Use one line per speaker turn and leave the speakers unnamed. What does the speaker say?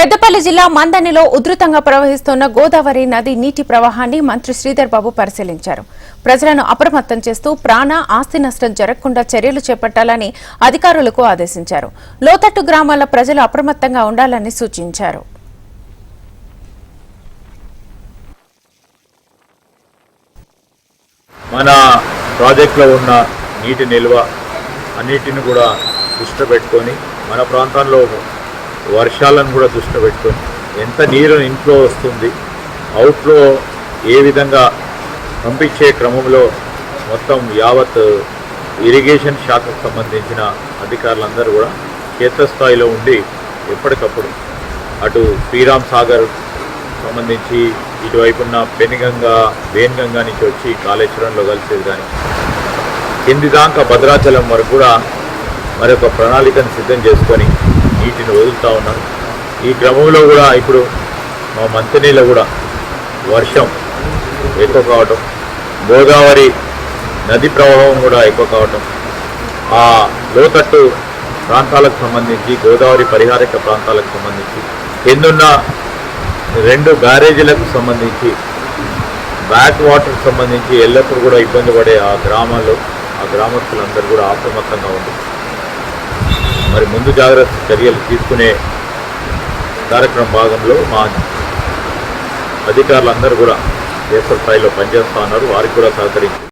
పెద్దపల్లి జిల్లా మందనిలో ఉధృతంగా ప్రవహిస్తున్న గోదావరి నది నీటి ప్రవాహాన్ని మంత్రి శ్రీధర్ బాబు పరిశీలించారు. ప్రజలను అప్రమత్తం చేస్తూ ప్రాణ ఆస్తి నష్టం జరగకుండా చర్యలు చేపట్టాలని అధికారులకు ఆదేశించారు. లోతట్టు గ్రామాల ప్రజలు అప్రమత్తంగా ఉండాలని సూచించారు.
మన ప్రాజెక్టులో ఉన్న నీటి నిల్వ అన్నిటిని కూడా దృష్టి పెట్టుకొని మన ప్రాంతంలో వర్షాలను కూడా దృష్టి పెట్టుకొని ఎంత నీరు ఇంట్లో వస్తుంది అవుట్లో ఏ విధంగా పంపించే క్రమంలో మొత్తం యావత్ ఇరిగేషన్ శాఖకు సంబంధించిన అధికారులందరూ కూడా క్షేత్రస్థాయిలో ఉండి ఎప్పటికప్పుడు అటు శ్రీరామ్ సాగర్ సంబంధించి ఇటువైపున్న పెనుగంగ పెనుగంగా నుంచి వచ్చి కాళేశ్వరంలో కలిసేది కానీ కింది దాకా భద్రాచలం వరకు కూడా మరొక ప్రణాళికను సిద్ధం చేసుకొని నీటిని వదులుతూ ఉన్నారు ఈ క్రమంలో కూడా ఇప్పుడు మా మంచినీళ్ళ కూడా వర్షం ఎక్కువ కావటం గోదావరి నది ప్రవాహం కూడా ఎక్కువ కావటం ఆ లోతట్టు ప్రాంతాలకు సంబంధించి గోదావరి పరిహారక ప్రాంతాలకు సంబంధించి కిందున్న రెండు బ్యారేజీలకు సంబంధించి బ్యాక్ వాటర్ సంబంధించి ఎల్లప్పుడూ కూడా ఇబ్బంది పడే ఆ గ్రామాల్లో ఆ గ్రామస్తులందరూ కూడా అప్రమత్తంగా ఉంది మరి ముందు జాగ్రత్త చర్యలు తీసుకునే కార్యక్రమం భాగంలో మా అధికారులందరూ కూడా దేశ స్థాయిలో పనిచేస్తా ఉన్నారు. వారికి కూడా సహకరించి